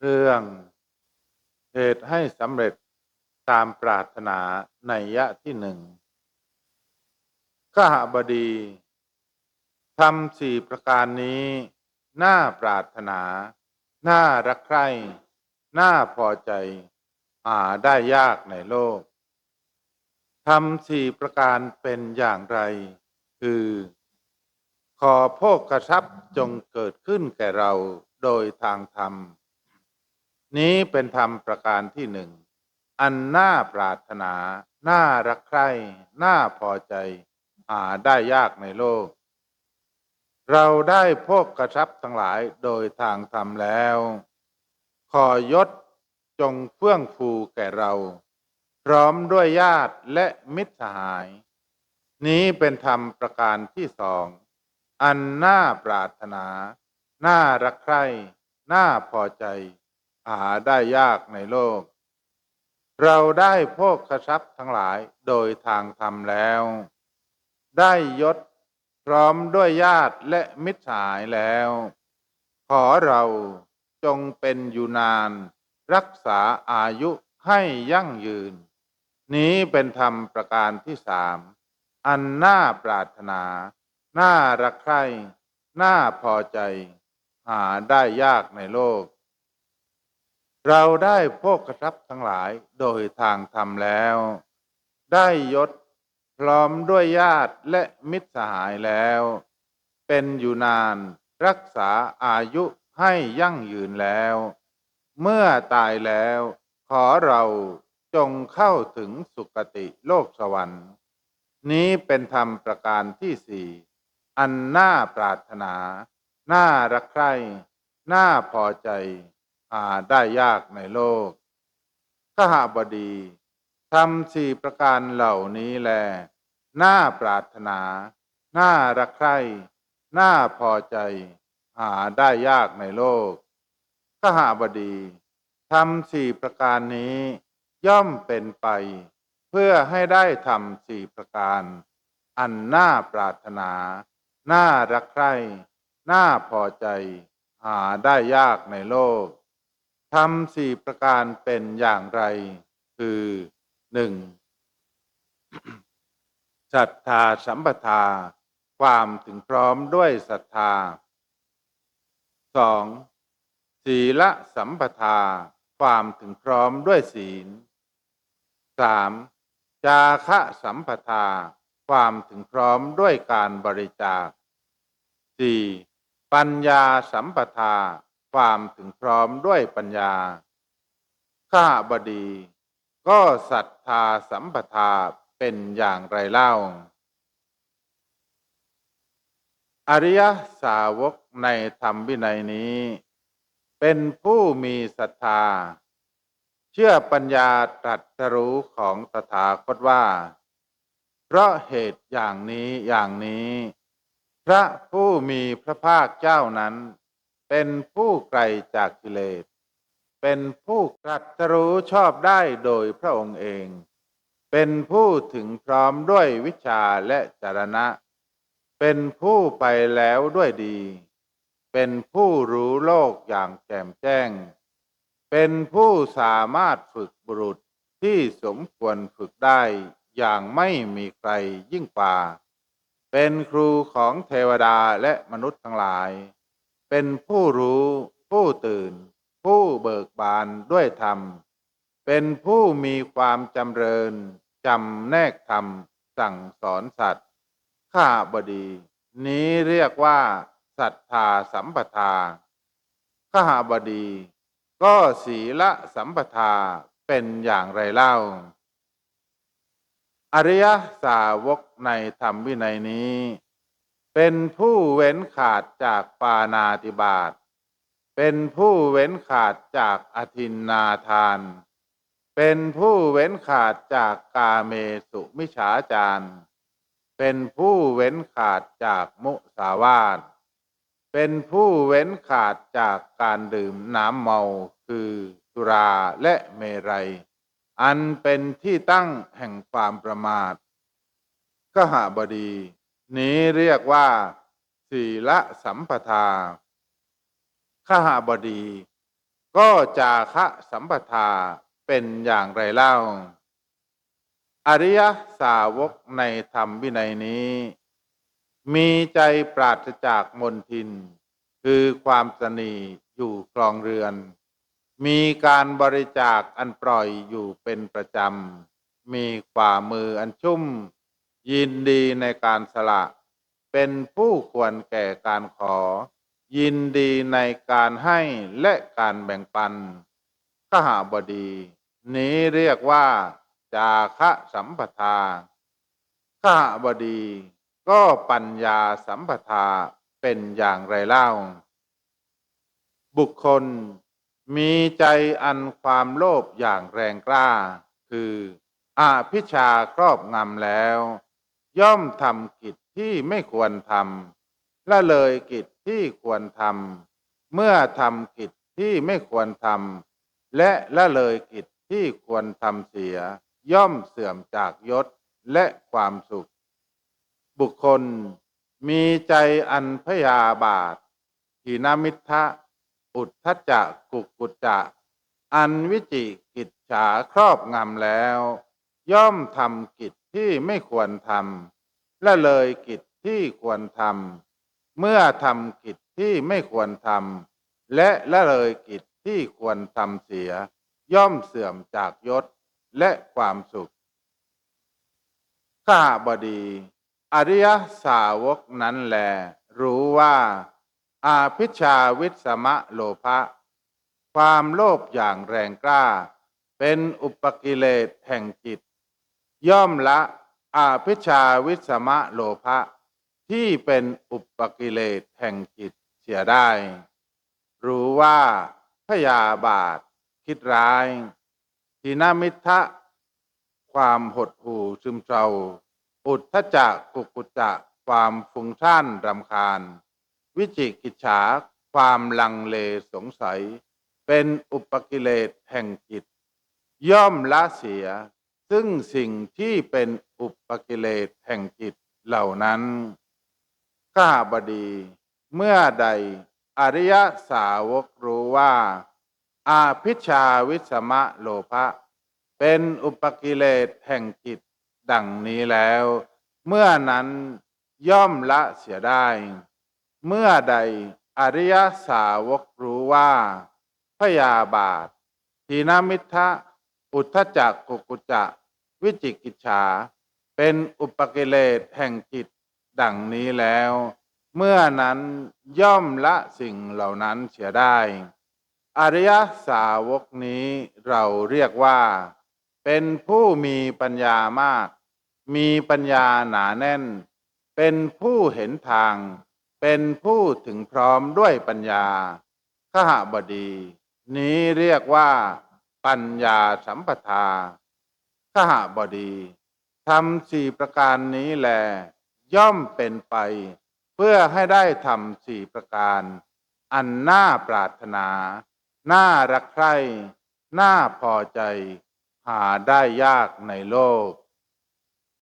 เรื่องเหตุให้สำเร็จตามปรารถนาในยะที่หนึ่งขหบดีทำสี่ประการนี้น่าปรารถนา น่ารักใคร่น่าพอใจ หาได้ยากในโลกทำสี่ประการเป็นอย่างไร คือ ขอโภคกระชับจงเกิดขึ้นแก่เราโดยทางธรรม นี้เป็นธรรมประการที่หนึ่ง อันน่าปรารถนา น่ารักใคร่น่าพอใจ หาได้ยากในโลก เราได้พวกกระชับทั้งหลายโดยทางธรรมแล้ว ขอยศจงเฟื่องฟูแก่เรา พร้อมด้วยญาติและมิตรสหาย นี้เป็นธรรมประการที่สอง อันน่าปรารถนา น่ารักใคร่น่าพอใจ หาได้ยากในโลก เราได้พวกกระชับทั้งหลายโดยทางธรรมแล้ว ได้ยศพร้อมด้วยญาติและมิตรสายแล้ว ขอเราจงเป็นอยู่นาน รักษาอายุให้ยั่งยืน นี้เป็นธรรมประการที่สาม อันน่าปรารถนา น่ารักใคร่ น่าพอใจ หาได้ยากในโลก เราได้พวกกระทับทั้งหลายโดยทางธรรมแล้ว ได้ยศพร้อมด้วยญาติและมิตรสหายแล้ว เป็นอยู่นานรักษาอายุให้ยั่งยืนแล้ว เมื่อตายแล้ว ขอเราจงเข้าถึงสุคติโลกสวรรค์ นี้เป็นธรรมประการที่สี่อันน่าปรารถนา น่ารักใคร่ น่าพอใจ หาได้ยากในโลกขหบดีทำสี่ประการเหล่านี้แล น่าปรารถนา น่ารักใคร่น่าพอใจ หาได้ยากในโลกขหบดีทำสี่ประการนี้ ย่อมเป็นไป เพื่อให้ได้ทำสี่ประการ อันน่าปรารถนา น่ารักใคร่น่าพอใจ หาได้ยากในโลก ทำสี่ประการเป็นอย่างไร คือหนึ่งศรัทธาสัมปทา ความถึงพร้อมด้วยศรัทธาสองศีลสัมปทา ความถึงพร้อมด้วยศีลสามจาคะสัมปทา ความถึงพร้อมด้วยการบริจาคสี่ปัญญาสัมปทา ความถึงพร้อมด้วยปัญญา ข้าบดี ก็ศรัทธาสัมปทาเป็นอย่างไรเล่า อริยสาวกในธรรมวินัยนี้ เป็นผู้มีศรัทธา เชื่อปัญญาตรัสรู้ของตถาคตว่า เพราะเหตุอย่างนี้อย่างนี้ พระผู้มีพระภาคเจ้านั้น เป็นผู้ไกลจากกิเลส เป็นผู้ตรัสรู้ชอบได้โดยพระองค์เอง เป็นผู้ถึงพร้อมด้วยวิชาและจรณะ เป็นผู้ไปแล้วด้วยดี เป็นผู้รู้โลกอย่างแจ่มแจ้ง เป็นผู้สามารถฝึกบุรุษที่สมควรฝึกได้อย่างไม่มีใครยิ่งกว่า เป็นครูของเทวดาและมนุษย์ทั้งหลาย เป็นผู้รู้ผู้ตื่น ผู้เบิกบานด้วยธรรม เป็นผู้มีความจำเริญจำแนกธรรม สั่งสอนสัตว์ข้าบดี นี้เรียกว่าศรัทธาสัมปทาข้าบดี ก็ศีละสัมปทาเป็นอย่างไรเล่า อริยสาวกในธรรมวินัยนี้ เป็นผู้เว้นขาดจากปานาติบาต เป็นผู้เว้นขาดจากอธินนาทาน เป็นผู้เว้นขาดจากกาเมสุมิฉาจาร เป็นผู้เว้นขาดจากมุสาวาท เป็นผู้เว้นขาดจากการดื่มน้ำเมาคือสุราและเมรัย อันเป็นที่ตั้งแห่งความประมาทกหบดี นี้เรียกว่าศีละสัมปทาขหบดี ก็จาคะสัมปทาเป็นอย่างไรเล่า อริยสาวกในธรรมวินัยนี้ มีใจปราศจากมนทิน คือความสนีอยู่ครองเรือน มีการบริจาคอันปล่อยอยู่เป็นประจำ มีฝ่ามืออันชุ่ม ยินดีในการสละ เป็นผู้ควรแก่การขอ ยินดีในการให้และการแบ่งปันขหาบดี นี้เรียกว่า จาคะสัมปทาขหาบดี ก็ปัญญาสัมปทาเป็นอย่างไรเล่า บุคคลมีใจอันความโลภอย่างแรงกล้า คืออาพิชาครอบงำแล้ว ย่อมทำกิจที่ไม่ควรทำละเลยกิจที่ควรทำเมื่อทำกิจที่ไม่ควรทำและละเลยกิจที่ควรทำเสีย ย่อมเสื่อมจากยศและความสุข บุคคลมีใจอันพยาบาททีนามิทะอุทธจักกุกุจจะ อันวิจิกิจฉาครอบงำแล้ว ย่อมทำกิจ ที่ไม่ควรทำละเลยกิจที่ควรทำเมื่อทำกิจที่ไม่ควรทำและละเลยกิจที่ควรทำเสีย ย่อมเสื่อมจากยศและความสุขข้าบดี อริยสาวกนั้นแล รู้ว่า อาพิชาวิสมะโลภะความโลภอย่างแรงกล้า เป็นอุปกิเลสแห่งจิต ย่อมละอาพิชาวิสมะโลภะที่เป็นอุปกิเลสแห่งจิตเสียได้ รู้ว่าพยาบาท คิดร้าย ทีนามิทะความหดหู่ซึมเศร้า อุทธจักกุกุจจะความฟุ้งซ่านรำคาญ วิจิกิจฉาความลังเลสงสัย เป็นอุปกิเลสแห่งจิต ย่อมละเสีย ซึ่งสิ่งที่เป็นอุปกิเลสแห่งจิตเหล่านั้น ข้าบดี เมื่อใดอริยสาวกรู้ว่า อาพิชาวิสมะโลภะเป็นอุปกิเลสแห่งจิตดังนี้แล้ว เมื่อนั้นย่อมละเสียได้ เมื่อใดอริยสาวกรู้ว่า พยาบาททีนามิทะอุทธจักกุกุจจะ วิจิกิจฉา เป็นอุปกิเลสแห่งจิตดังนี้แล้ว เมื่อนั้นย่อมละสิ่งเหล่านั้นเสียได้ อริยสาวกนี้เราเรียกว่า เป็นผู้มีปัญญามาก มีปัญญาหนาแน่น เป็นผู้เห็นทาง เป็นผู้ถึงพร้อมด้วยปัญญาขหบดี นี้เรียกว่า ปัญญาสัมปทา ขหบดีทำสี่ประการนี้แล ย่อมเป็นไป เพื่อให้ได้ทำสี่ประการ อันน่าปรารถนา น่ารักใคร่ น่าพอใจ หาได้ยากในโลก